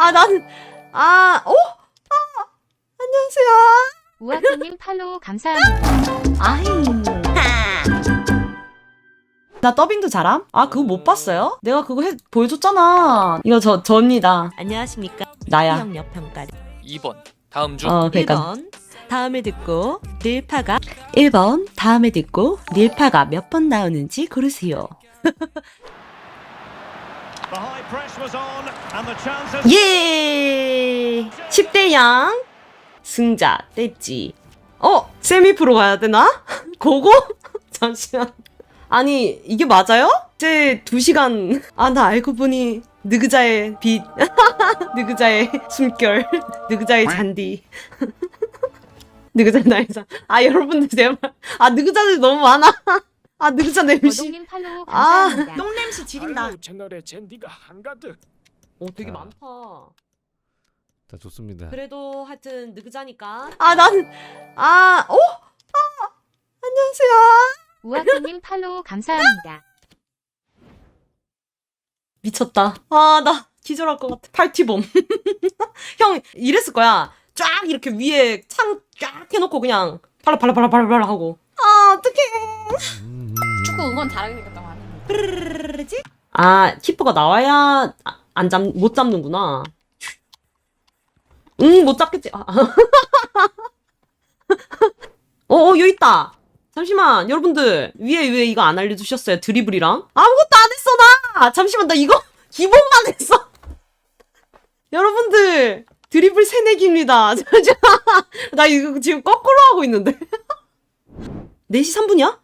아, 난, 아, 어? 아, 안녕하세요. 우아꾸님 팔로우 감사합니다. 아이. 나 더빙도 잘함? 아, 그거 못 봤어요? 내가 그거 해, 보여줬잖아. 이거 저, 저입니다. 안녕하십니까? 나야. 희영역 평가를 2번 다음 중 어, 그니까. 1번 다음을 듣고 릴파가 1번, 다음에 듣고, 릴파가 몇 번 나오는지 고르세요. 예! 10대 양, 승자, 뗐지. 어? 세미 프로 가야 되나? 고고? 잠시만. 아니, 이게 맞아요? 제 2시간. 아, 나 알고 보니, 느그자의 빛. 느그자의 숨결. 느그자의 잔디. 느그자 나의 잔. 아, 여러분들 제발. 아, 느그자들 너무 많아. 아, 느그자 냄새. 팔로우 아, 감사합니다. 똥냄새 지린다. 채널에 젠디가 한가득 오, 되게 자. 많다. 자 좋습니다. 그래도 하여튼 느그자니까. 아, 난, 아, 어? 아, 안녕하세요. 우아꾸님 팔로우 감사합니다. 미쳤다. 아, 나 기절할 것 같아. 팔티범. 형, 이랬을 거야. 쫙 이렇게 위에 창 쫙 해놓고 그냥 발라 발라 발라 발라 발라 하고. 아, 어떡해. 음, 축구 응원 잘하니까 나 많이. 프르르르르지? 아, 키퍼가 나와야 아, 안 잡, 못 잡는구나. 응, 못 잡겠지. 아. 어, 어, 여기 있다. 잠시만, 여러분들. 위에 왜 이거 안 알려주셨어요? 드리블이랑? 아무것도 안 했어, 나! 잠시만, 나 이거 기본만 했어. 여러분들, 드리블 새내기입니다. 나 이거 지금 거꾸로 하고 있는데. 4시 3분이야?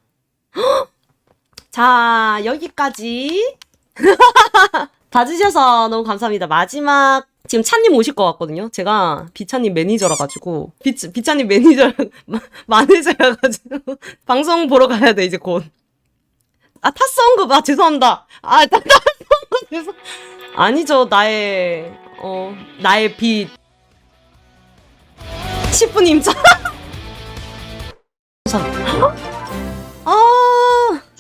자, 여기까지. 봐주셔서 너무 감사합니다. 마지막, 지금 차님 오실 것 같거든요. 제가 비차님 매니저라 가지고, 비, 비차님 매니저, 마- 마네저여가지고, 방송 보러 가야 돼, 이제 곧. 아, 탔어 언급, 아, 죄송합니다. 아, 탔어 언급, 죄송. 아니죠, 나의, 어, 나의 빛. 10분 임차.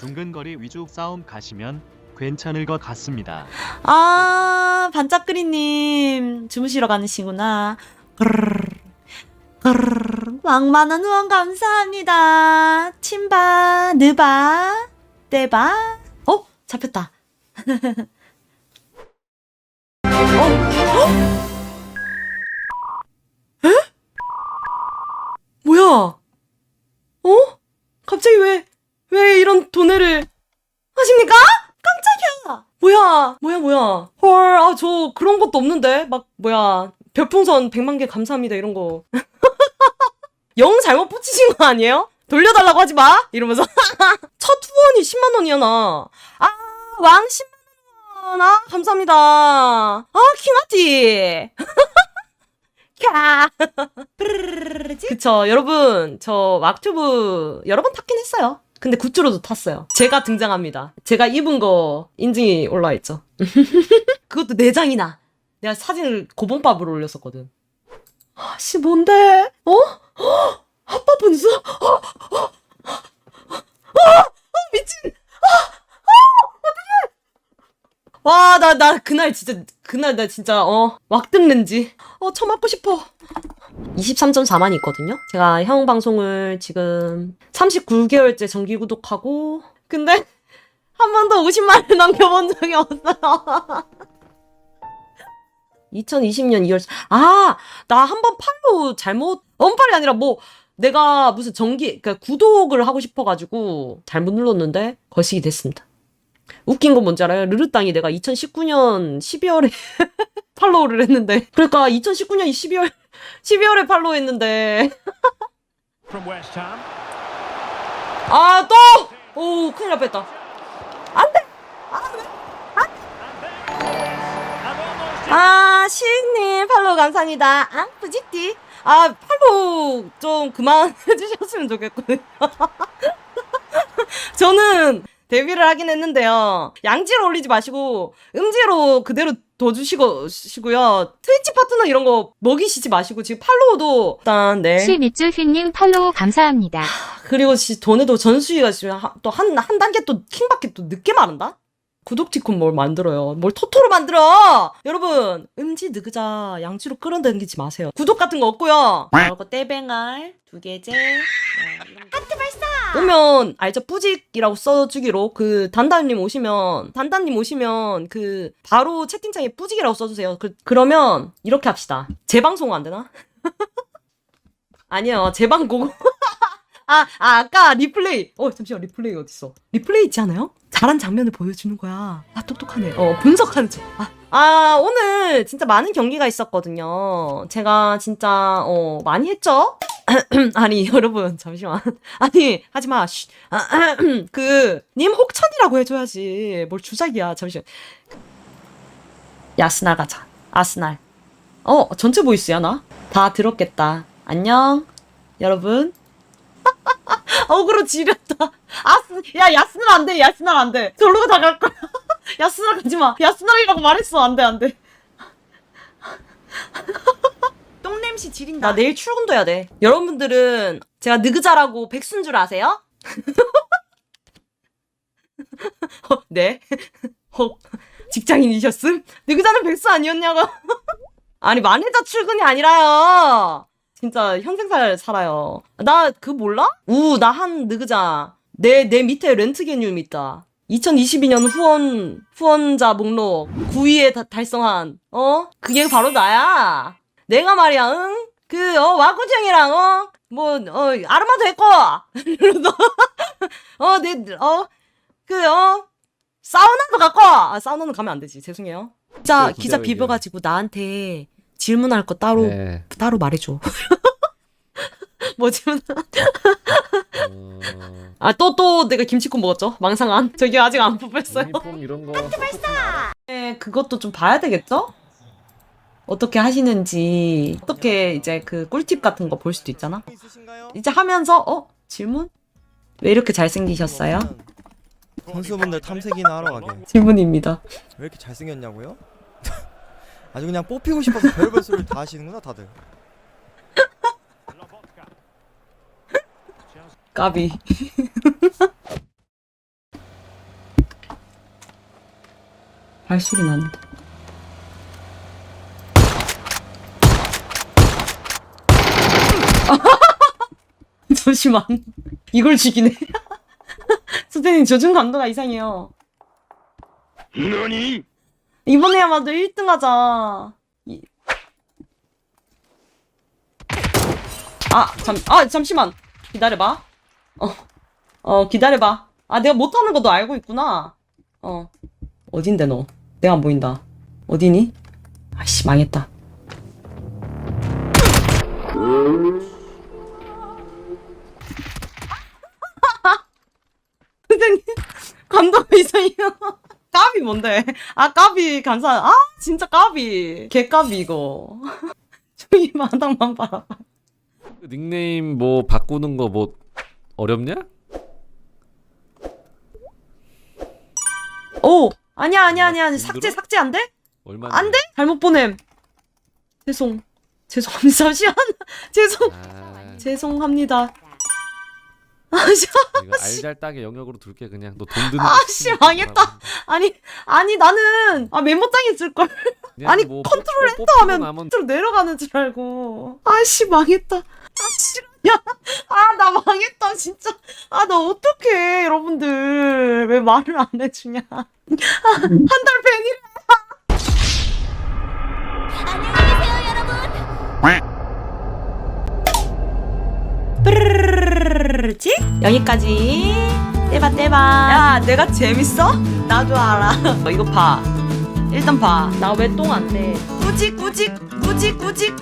아, 중근거리 위주 싸움 가시면 괜찮을 것 같습니다. 아, 반짝그리님, 주무시러 가시구나. 왕만원 후원 감사합니다. 침바, 느바, 떼바. 어? 잡혔다. 어? 어? 에? 뭐야? 어? 갑자기 왜, 왜 이런 도내를 하십니까? 깜짝이야! 뭐야, 뭐야, 뭐야. 헐, 아, 저 그런 것도 없는데? 막, 뭐야. 별풍선 100만 개 감사합니다, 이런 거. 영 잘못 붙이신 거 아니에요? 돌려달라고 하지 마! 이러면서. 첫 후원이 10만원이야, 나. 아, 왕 10만원. 아, 감사합니다. 아, 킹아티. 캬. 그쵸, 여러분. 저 왁튜브 여러 번 탔긴 했어요. 근데 굿즈로도 탔어요. 제가 등장합니다. 제가 입은 거 인증이 올라와 있죠. 그것도 4장이나. 내가 사진을 고봉밥으로 올렸었거든. 아, 씨, 뭔데? 어? 어? 아빠 분수? 어? 어? 어? 어? 미친! 와, 나, 나, 그날 진짜, 그날 나 진짜, 어, 왁든 렌지. 어, 처음 맞고 싶어. 23.4만이 있거든요? 제가 형 방송을 지금 39개월째 정기 구독하고, 근데, 한 번도 50만을 넘겨본 적이 없어요. 2020년 2월, 아, 나 한 번 팔로 잘못, 언팔이 아니라 뭐, 내가 무슨 정기, 그니까 구독을 하고 싶어가지고, 잘못 눌렀는데, 거식이 됐습니다. 웃긴 건 뭔지 알아요? 르르땅이 내가 2019년 12월에 팔로우를 했는데. 그러니까 2019년 12월, 12월에 팔로우 했는데. 아, 또! 오, 큰일 날 뻔했다. And almost 아, 시익님 팔로우 감사합니다. 아, 부지띠. 아, 팔로우 좀 그만 해주셨으면 좋겠거든요. 저는 데뷔를 하긴 했는데요. 양지로 올리지 마시고, 음지로 그대로 둬주시고, 시고요. 트위치 파트너 이런 거 먹이시지 마시고, 지금 팔로우도, 일단, 네. 시미쭈 휘님 팔로우 감사합니다. 그리고 지, 돈에도 전수위가 지금 또 한, 한 단계 또 킹받게 또 늦게 마른다? 구독티콘 뭘 만들어요. 뭘 토토로 만들어! 여러분, 음지 느그자 양치로 끌어당기지 마세요. 구독 같은 거 없고요. 그리고 떼뱅알 두 개째. 하트 발사! 오면 알죠? 뿌직이라고 써주기로 그 단단님 오시면 단단님 오시면 그 바로 채팅창에 뿌직이라고 써주세요. 그 그러면 이렇게 합시다. 재방송 안 되나? 아니요, 재방고. 아, 아, 아까 리플레이. 어, 잠시만, 리플레이 어딨어? 리플레이 있지 않아요? 잘한 장면을 보여주는 거야. 아, 똑똑하네. 어, 분석하는 척. 아, 아, 오늘 진짜 많은 경기가 있었거든요. 제가 진짜, 어, 많이 했죠? 아니, 여러분, 잠시만. 아니, 하지 마. 쉿. 아, 그, 님 혹천이라고 해줘야지. 뭘 주작이야. 잠시만. 야스날 가자. 아스날. 어, 전체 보이스야, 나? 다 들었겠다. 안녕, 여러분. 어그로 지렸다. 아스, 야, 야스날 안 돼, 야스날 안 돼. 저러고 다갈 거야. 야스날 가지 마. 야스날이라고 말했어. 안 돼, 안 돼. 똥냄새 지린다. 나 내일 출근도 해야 돼. 여러분들은 제가 느그자라고 백순 줄 아세요? 어, 네. 어, 직장인이셨음? 느그자는 백수 아니었냐고. 아니, 마네자 출근이 아니라요. 진짜 현생살 살아요. 나 그 몰라? 우, 나 한 느그자. 내, 내 밑에 렌트 개념 있다. 2022년 후원, 후원자 목록 9위에 달성한, 어? 그게 바로 나야. 내가 말이야, 응? 그, 어, 와꾸쟁이랑, 어? 뭐, 어, 아르마도 했고! 이러면서, 어, 내, 어, 그, 어? 사우나도 갔고! 아, 사우나는 가면 안 되지. 죄송해요. 진짜 그래, 기자. 비벼가지고 나한테 질문할 거 따로, 네. 따로 말해줘. 뭐 질문, 어, 아, 또, 또 내가 김치국 먹었죠? 망상한. 저기 아직 안 뽑혔어요. 유니폼 이런 거. 네, 그것도 좀 봐야 되겠죠? 어떻게 하시는지, 어떻게 이제 그 꿀팁 같은 거 볼 수도 있잖아? 이제 하면서, 어? 질문? 왜 이렇게 잘생기셨어요? 선수분들 탐색이나 하러 가게. 질문입니다. 왜 이렇게 잘생겼냐고요? 아주 그냥 뽑히고 싶어서 별별 소리를 다 하시는구나 다들. 까비. 발소리 나는데. 잠시만. 이걸 죽이네. 선생님, 조준 감도가 이상해요. 이번에야말로 1등 하자. 이- 아, 잠, 아, 잠시만. 기다려봐. 어, 어, 기다려봐. 아, 내가 못하는 거 너 알고 있구나. 어. 어딘데, 너? 내가 안 보인다. 어디니? 아이씨, 망했다. 뭔데? 아, 까비 감사. 아, 진짜 까비. 개 까비, 이거. 저기 마당만 봐라. 그 닉네임 뭐 바꾸는 거 뭐 어렵냐? 오! 아니야, 아니야, 아니야. 힘들어? 삭제, 삭제 안 돼? 얼마? 안 돼? 잘못 보냄. 죄송. 죄송합니다. 잠시만. 죄송. 아, 죄송합니다. 아, 씨. 이거 알잘딱의 영역으로 둘게 그냥 너 돈 드는. 아, 씨, 망했다. 아니, 아니, 나는, 아, 메모장에 쓸걸. 아니, 뭐 컨트롤 뽑- 엔터 뽑히고 하면 나면 밑으로 내려가는 줄 알고. 아씨, 망했다. 아, 싫어. 야, 아, 나 망했다, 진짜. 아, 나 어떡해, 여러분들. 왜 말을 안 해주냐. 아, 한달 팬이래. 지? 여기까지. 떼봐 떼봐. 야 내가 재밌어? 나도 알아. 어, 이거 봐. 일단 봐 나 왜 똥 안 돼? 꾸직 꾸직 꾸직 꾸직